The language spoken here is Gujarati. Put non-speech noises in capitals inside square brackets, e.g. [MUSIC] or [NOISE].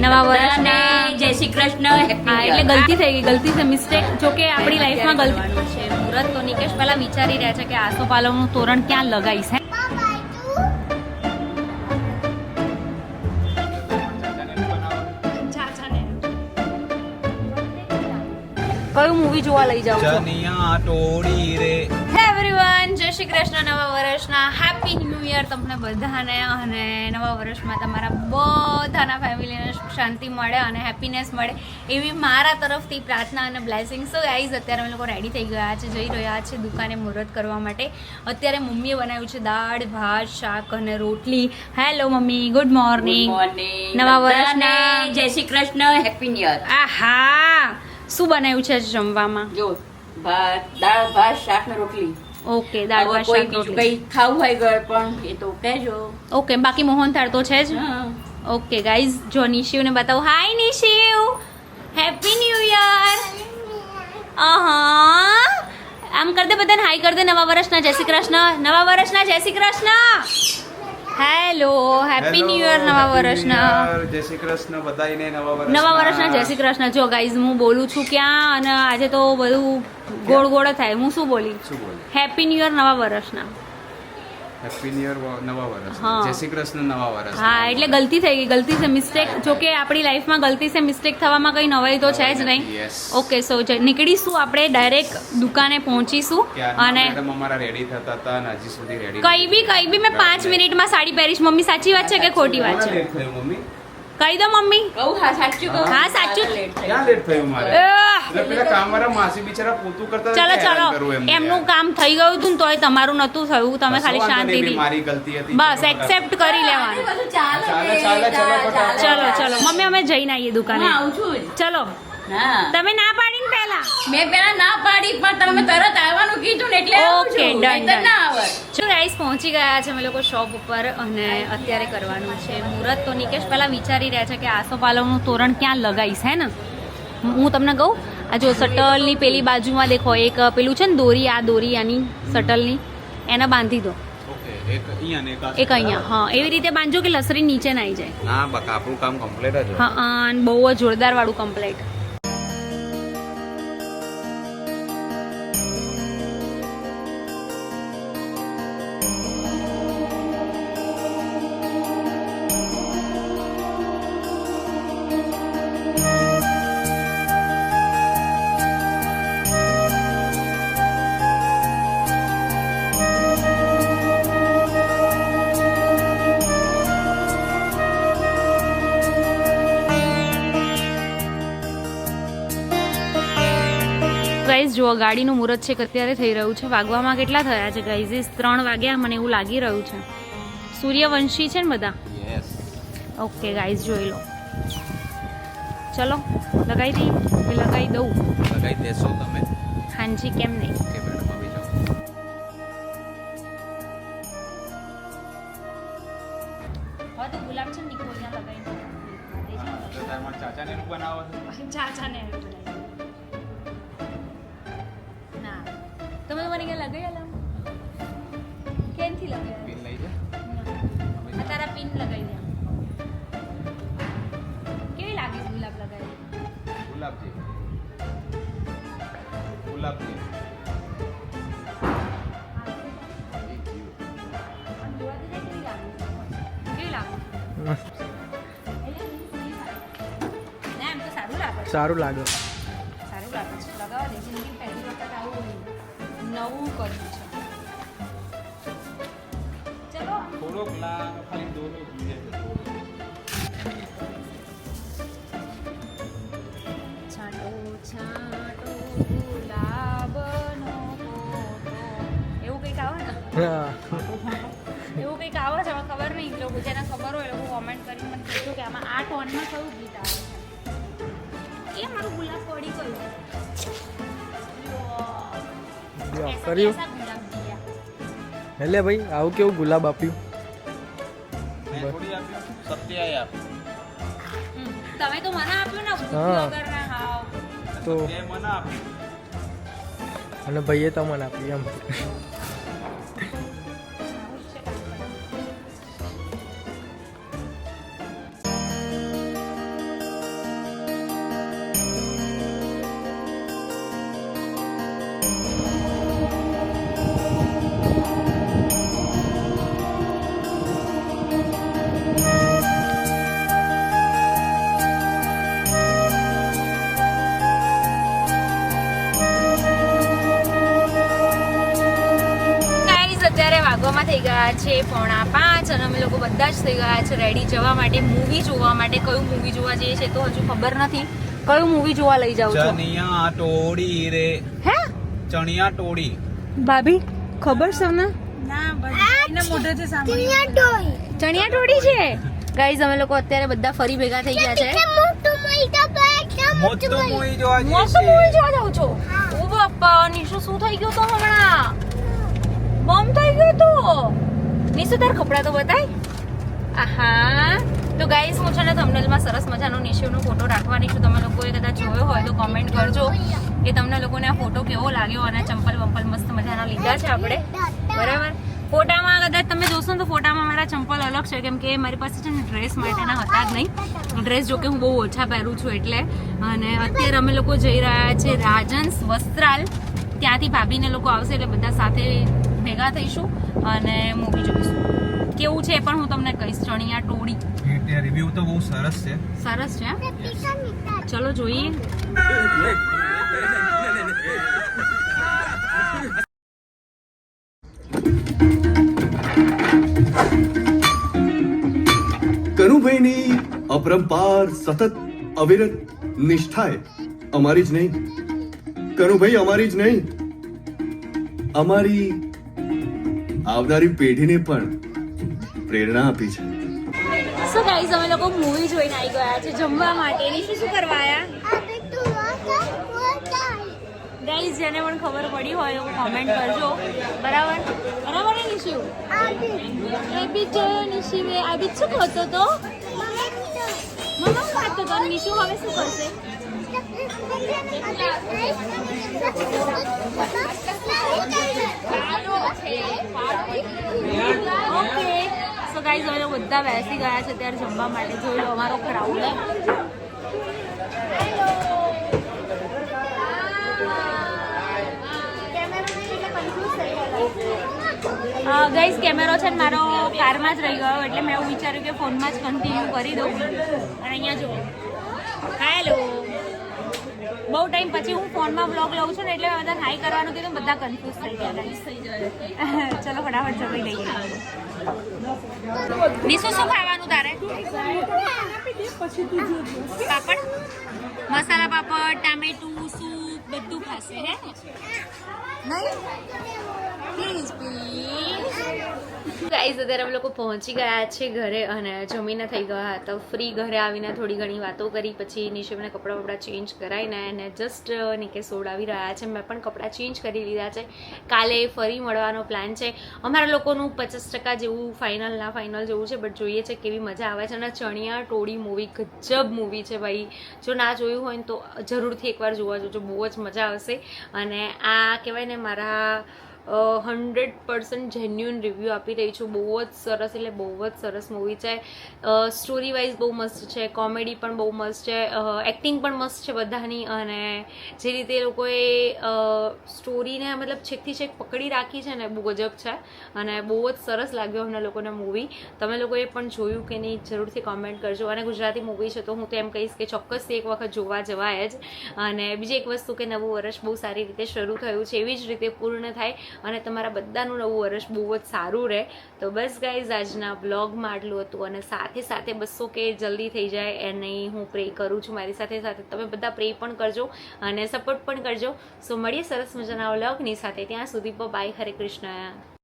નવા વર્ષના જય શ્રી કૃષ્ણ. એટલે ગલતી થઈ ગઈ ગલતી છે મિસ્ટેક જો કે આપણી લાઈફમાં ગલતી છે? મુહૂર્ત તો નિકેશ પહેલા વિચારી રહ્યા છે કે આસોપાલવનું તોરણ ક્યાં લગાવી છે કયું મૂવી જોવા લઈ જાવ છો? ચનિયા ટોડી રે. હે એવરીવન જય શ્રી કૃષ્ણ નવા વર્ષના હેપી ન્યૂ યર તમને બધાને અને નવા વર્ષમાં તમારા બધાના ફેમિલીને શાંતિ મળે અને હેપીનેસ મળે એવી મારા તરફથી પ્રાર્થના અને બ્લેસિંગ સો ગાઈઝ અત્યારે અમે લોકો રેડી થઈ ગયા છે જઈ રહ્યા છે દુકાને મુહૂર્ત કરવા માટે. અત્યારે મમ્મીએ બનાવ્યું છે દાળ ભાત શાક અને રોટલી. Hello mummy. ગુડ મોર્નિંગ નવા વર્ષના- જય Shri Krishna. Happy new year આહા. શું બનાવ્યું છે જમવામાં? જો ભાત દાળ ભાત શાક ને રોટલી. ઓકે દાળ ભાત શાક રોટલી. કઈ ખાવું હોય ઘર પણ એ તો કહેજો. ઓકે બાકી મોહનથાળ તો છે જ? ઓકે ગાઈઝ જો નિશિવને બતાવું. Hi Nishiv. Happy new year અહા. આમ કર દે બધાને હાય કર દે નવા વર્ષના જય શ્રી કૃષ્ણ. નવા વર્ષના જય Shri Krishna. Hello happy new year નવા વર્ષના. જય શ્રી કૃષ્ણ બધાને નવા વર્ષના. નવા વર્ષના જય શ્રી કૃષ્ણ. જો ગાઈઝ હું બોલું છું ક્યાં અને આજે તો બધું ગોળ ગોળ થાય. હું શું બોલી? શું બોલે? હેપી ન્યુ યર નવા વર્ષના. હેપી ન્યુ યર નવા વર્ષ. જય શ્રી કૃષ્ણ નવા વર્ષ હા એટલે ગલતી થઈ ગઈ ગલતી છે મિસ્ટેક જો કે આપણી લાઈફમાં ગલતી છે મિસ્ટેક થવામાં કંઈ નવાઈ તો છે જ નહીં. ઓકે સો નીકળીશું આપણે ડાયરેક્ટ દુકાને પહોંચીશું અને અમારા રેડી થતા હતા અને હજી સુધી રેડી કઈ બી કઈ બી મેં પાંચ મિનિટમાં સાડી પહેરીશ. મમ્મી સાચી વાત છે કે ખોટી વાત છે? કહી દો મમ્મી કહું હા સાચું કહું. હા, સાચું. લેટ થયું? મારે? ચલો ચલો. એમને કામ થઈ ગયું હતું ને તોય તમારું નતું થયું. તમે ખાલી શાંતિથી મારી ગલતી હતી. બસ એક્સેપ્ટ કરી લેવાનું. ચાલે ચાલે, ચલો, ચાલે. ચાલે. ચલો. ચલો મમ્મી અમે જઈને આવીએ દુકાને. આવું છું જ. ચલો. તમે ના પાડીને પહેલા. મેં પેલા ના પાડી પણ તમે તરત આવવાનું કીધું ને એટલે ઓકે done. ના જો ગાઈસ પહોંચી ગયા છે અમે લોકો શોપ ઉપર અને અત્યારે કરવાનું છે મુહૂર્ત. તો નિકેશ પહેલા વિચારી રહ્યા છે કે આસોપાલવનું તોરણ ક્યાં લગાવીશ હે ને? હું તમને કહું આ જો શટલની પેલી બાજુમાં દેખો એક પેલું છે ને દોરી આ દોરી આની શટલની એને બાંધી દો. એક અહીંયા હા એવી રીતે બાંધજો કે લસરી નીચે ના આવી જાય. ના બકા આપણું કામ કમ્પ્લીટ જ હા અને બહુ જ જોરદાર વાળું કમ્પ્લેટ ગાઈઝ જુઓ ગાડીનું મુહૂર્ત છે કે અત્યારે થઈ રહ્યું છે. વાગવામાં કેટલા થયા છે ગાઈઝીસ ત્રણ વાગ્યા મને એવું લાગી રહ્યું છે. સૂર્યવંશી છે ને બધા? ઓકે ગાઈઝ જોઈ લો. ચલો લગાવી દઈ. કે લગાવી દઉં. લગાવી દેશો તમે. હાંજી કેમ નહીં? ઓકે મેડમ આવી જાઓ. હવે તો ગુલાબ છે ને અહીંયા તો તારા ચાચાને બનાવો તમે મને ક્યાં લગાવેલા આલા? કેનથી લગાવી પિન લઈ જા આ તારા પિન લગાવી દે. કેવી લાગે છે ગુલાબ લગાવી? લાગે ના, એમ તો સારું લાગે. નવું કર્યું છે. ચલો. થોડોક લાગ ખાલી દોરો જોઈએ. છે છાંટો છાંટો ગુલાબનો ફોટો. એવું કંઈક આવે ને? એવું કંઈક આવે છે હવે ખબર નહીં. લોકો જેને ખબર હોય એ લોકો કોમેન્ટ કરીને મને કહેજો કે આમાં આ ટોનમાં કયું ગીત આવે છે. એ મારું ગુલાબ પડી ગયું. કર્યું એટલે ભાઈ આવું કેવું ગુલાબ આપ્યું? હા તો અને ભાઈએ તમને આપ્યું એમ. થઈ ગયા છે પોણા પાંચ અને અમે લોકો બધા જ થઈ ગયા છે રેડી જવા માટે મૂવી જોવા માટે. કયું મૂવી જોવા જઈએ છે તો હજુ ખબર નથી. કયું મૂવી જોવા લઈ જાવ છો? ચણિયા ટોળી રે. હે? ચણિયા ટોળી. ભાભી ખબર છે ને ચણિયા ટોળી. છે? ગાઈઝ અમે લોકો અત્યારે બધા ફરી ભેગા થઈ ગયા છે. મોટું મૂવી જોવા જઈએ મસ્ત છીએ. મૂવી જોવા જાવ છો? ઓ બાપા નિશુ શું થઈ ગયું તો હમણાં બમ થઈ ગયું તો નિશુ તાર કપડા તો બતાય. આહા. તો ગાઈસ હું છે ને થંબનેલમાં સરસ મજાનો નિશુનો ફોટો રાખવાની છું. તમે લોકોએ કદાચ જોયો હોય તો કોમેન્ટ કરજો કે તમને લોકોને આ ફોટો કેવો લાગ્યો અને ચંપલ વંપલ મસ્ત મજાના લીધા છે આપણે. બરાબર? ફોટામાં કદાચ તમે જોશો તો ફોટામાં મારા ચંપલ અલગ છે. કેમ કે મારી પાસે છે ને ડ્રેસ માટેના હતા જ નહીં. ડ્રેસ જોકે હું બહુ ઓછા પહેરું છું એટલે. અને અત્યારે અમે લોકો જઈ રહ્યા છે રાજન્સ વસ્ત્રાલ. ત્યાંથી ભાભીને લોકો આવશે એટલે બધા સાથે ભેગા થઈશું અને મૂવી જોઈશું. કેવું છે એ પણ હું તમને કહીશ. ચણિયા ટોળી. રિવ્યુ તો બહુ સરસ છે. સરસ છે ચલો જોઈએ. કનુભાઈની અપરંપાર સતત અવિરત નિષ્ઠાએ અમારી જ નહીં. કનુભાઈ અમારી જ નહીં. અમારી આવનારી પેઢીને પણ પ્રેરણા આપી છે. સો ગાઈઝ અમે લોકો મૂવી જોઈને આવી ગયા છે જમવા માટે શું શું કરવા આયા ગાઈઝ જેને પણ ખબર પડી હોય તો કોમેન્ટ કરજો. બરાબર? બરાબર ને નિશિવ? એ બી છે નિશુ આ બી શું ખાતો તો? મમ્મા ખાતો તો. નિશુ હવે શું કરશે ઓકે સો ગાઈઝ હવે બધા બેસી ગયા છે ત્યારે જમવા માટે. જોઈ લો, અમારો ક્રાઉડ ગાઈઝ કેમેરો છે મારો કારમાં જ રહી ગયો, એટલે મેં એવું વિચાર્યું કે ફોનમાં જ કન્ટિન્યુ કરી દઉં. અને અહીંયા જો હેલો બહુ ટાઈમ પછી હું ફોનમાં બ્લોગ લઉં છું ને એટલે બધા હાઈ કરવાનું કીધું બધા કન્ફ્યુઝ થઈ ગયા [LAUGHS] ચલો, ફટાફટ જમી લઈએ. નિશુ શું ખાવાનું તારે? પાપડ? મસાલા પાપડ ટામેટું સૂપ બધું ખાશે હે? નહીં? પ્લીઝ પ્લીઝ ગાઈઝ અત્યારે અમે લોકો પહોંચી ગયા છે ઘરે અને જમીને થઈ ગયા હતા. ફ્રી ઘરે આવીને થોડી ઘણી વાતો કરી પછી નિશિમને કપડાં વપડા ચેન્જ કરાવીને અને જસ્ટ નિકે સોડાવી રહ્યા છે. મેં પણ કપડાં ચેન્જ કરી લીધા છે. કાલે ફરી મળવાનો પ્લાન છે. અમારા લોકોનું પચાસ ટકા જેવું ફાઇનલ ના ફાઇનલ જેવું છે બટ જોઈએ છે કેવી મજા આવે છે. અને ચણિયા ટોળી મૂવી ગજબ મૂવી છે ભાઈ. જો ના જોયું હોય ને તો જરૂરથી એકવાર જોવા જોજો. બહુ જ મજા આવશે. અને આ કહેવાય ને મારા હંડ્રેડ પર્સન્ટ જેન્યુઅન રિવ્યૂ આપી રહી છું. બહુ જ સરસ, એટલે બહુ જ સરસ મૂવી છે. સ્ટોરી વાઇઝ બહુ મસ્ત છે. કોમેડી પણ બહુ મસ્ત છે. એક્ટિંગ પણ મસ્ત છે બધાની. અને જે રીતે લોકોએ સ્ટોરીને મતલબ છેકથી છેક પકડી રાખી છે ને, બહુ ગજબ છે. અને બહુ જ સરસ લાગ્યો અમને લોકોને મૂવી તમે લોકોએ પણ જોયું કે નહીં, જરૂરથી કોમેન્ટ કરજો. અને ગુજરાતી મૂવી છે તો હું તો એમ કહીશ કે ચોક્કસથી એક વખત જોવા જવાય જ. અને બીજી એક વસ્તુ કે નવું વર્ષ બહુ સારી રીતે શરૂ થયું છે, એવી જ રીતે પૂર્ણ થાય. અને તમારા બધાનું નવું વર્ષ બહુ જ સારું રહે. તો બસ ગાઈઝ આજના બ્લોગમાં આટલું હતું અને સાથે સાથે બસો કે જલ્દી થઈ જાય એને હું પ્રે કરું છું. મારી સાથે સાથે તમે બધા પ્રે પણ કરજો અને સપોર્ટ પણ કરજો. સો મળીએ સરસ મજાના વ્લોગની સાથે. ત્યાં સુધી બાય હરે કૃષ્ણ